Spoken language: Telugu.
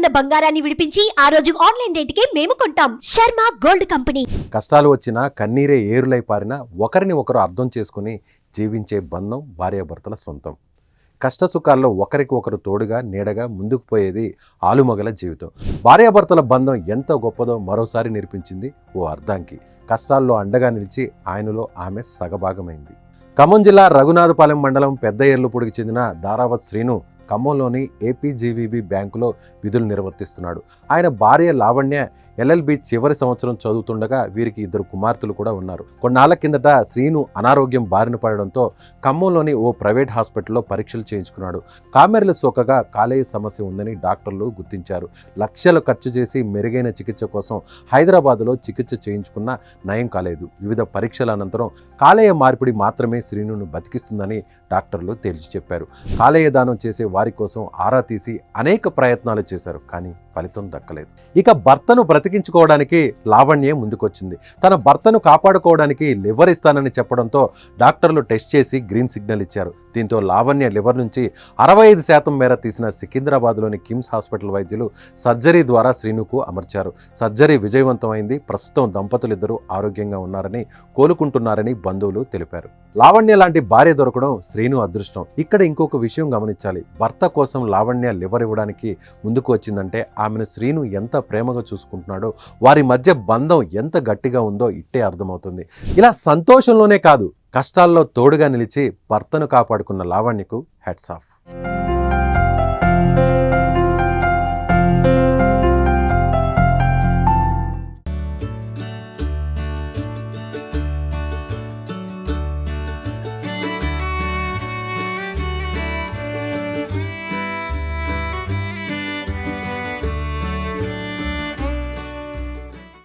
ఉన్న బంగారాన్ని విడిపించి ఆ రోజు ఆన్లైన్ రేటుకే మేము కొంటాం. Sharma gold company. కష్టాలు వచ్చినా కన్నీరే ఏరులై పారినా ఒకరిని ఒకరు అర్థం చేసుకుని జీవించే బంధం భార్యాభర్తల సొంతం. కష్ట సుఖాల్లో ఒకరికి ఒకరు తోడుగా నీడగా ముందుకు పోయేది ఆలుమగల జీవితం. భార్యాభర్తల బంధం ఎంత గొప్పదో మరోసారి నిరూపించింది ఓ అర్ధాంకి. కష్టాల్లో అండగా నిలిచి ఆయనలో ఆమె సగభాగమైంది. ఖమ్మం జిల్లా రఘునాథపాలెం మండలం పెద్ద ఎర్లుపూడికి చెందిన దారావత్ శ్రీను ఖమ్మంలోని ఏపీజీవీబీ బ్యాంకులో విధులు నిర్వర్తిస్తున్నాడు. ఆయన భార్య లావణ్య ఎల్ఎల్బి చివరి సంవత్సరం చదువుతుండగా వీరికి ఇద్దరు కుమార్తెలు కూడా ఉన్నారు. కొన్నాళ్ళ కిందట శ్రీను అనారోగ్యం బారిన పడడంతో ఖమ్మంలోని ఓ ప్రైవేట్ హాస్పిటల్లో పరీక్షలు చేయించుకున్నాడు. కామెర్ల సోకగా కాలేయ సమస్య ఉందని డాక్టర్లు గుర్తించారు. లక్షలు ఖర్చు చేసి మెరుగైన చికిత్స కోసం హైదరాబాద్లో చికిత్స చేయించుకున్న నయం కాలేదు. వివిధ పరీక్షల అనంతరం కాలేయ మార్పిడి మాత్రమే శ్రీనును బతికిస్తుందని డాక్టర్లు తేల్చి చెప్పారు. కాలేయ దానం చేసే వారి కోసం ఆరా తీసి అనేక ప్రయత్నాలు చేశారు కానీ ఫలితం దక్కలేదు. ఇక భర్తను బ్రతికించుకోవడానికి లావణ్యే ముందుకొచ్చింది. తన భర్తను కాపాడుకోవడానికి లివర్ ఇస్తానని చెప్పడంతో డాక్టర్లు టెస్ట్ చేసి గ్రీన్ సిగ్నల్ ఇచ్చారు. దీంతో లావణ్య లివర్ నుంచి అరవై ఐదు శాతం మేర తీసిన సికింద్రాబాద్లోని కిమ్స్ హాస్పిటల్ వైద్యులు సర్జరీ ద్వారా శ్రీనుకు అమర్చారు. సర్జరీ విజయవంతమైంది. ప్రస్తుతం దంపతులిద్దరూ ఆరోగ్యంగా ఉన్నారని కోలుకుంటున్నారని బంధువులు తెలిపారు. లావణ్య లాంటి భార్య దొరకడం శ్రీను అదృష్టం. ఇక్కడ ఇంకొక విషయం గమనించాలి. భర్త కోసం లావణ్య లివర్ ఇవ్వడానికి ముందుకు వచ్చిందంటే ఆమెను శ్రీను ఎంత ప్రేమగా చూసుకుంటున్నాడు వారి మధ్య బంధం ఎంత గట్టిగా ఉందో ఇట్టే అర్థమవుతుంది. ఇలా సంతోషంలోనే కాదు కష్టాల్లో తోడుగా నిలిచి భర్తను కాపాడుకున్న లావణ్యకు హెడ్స్ ఆఫ్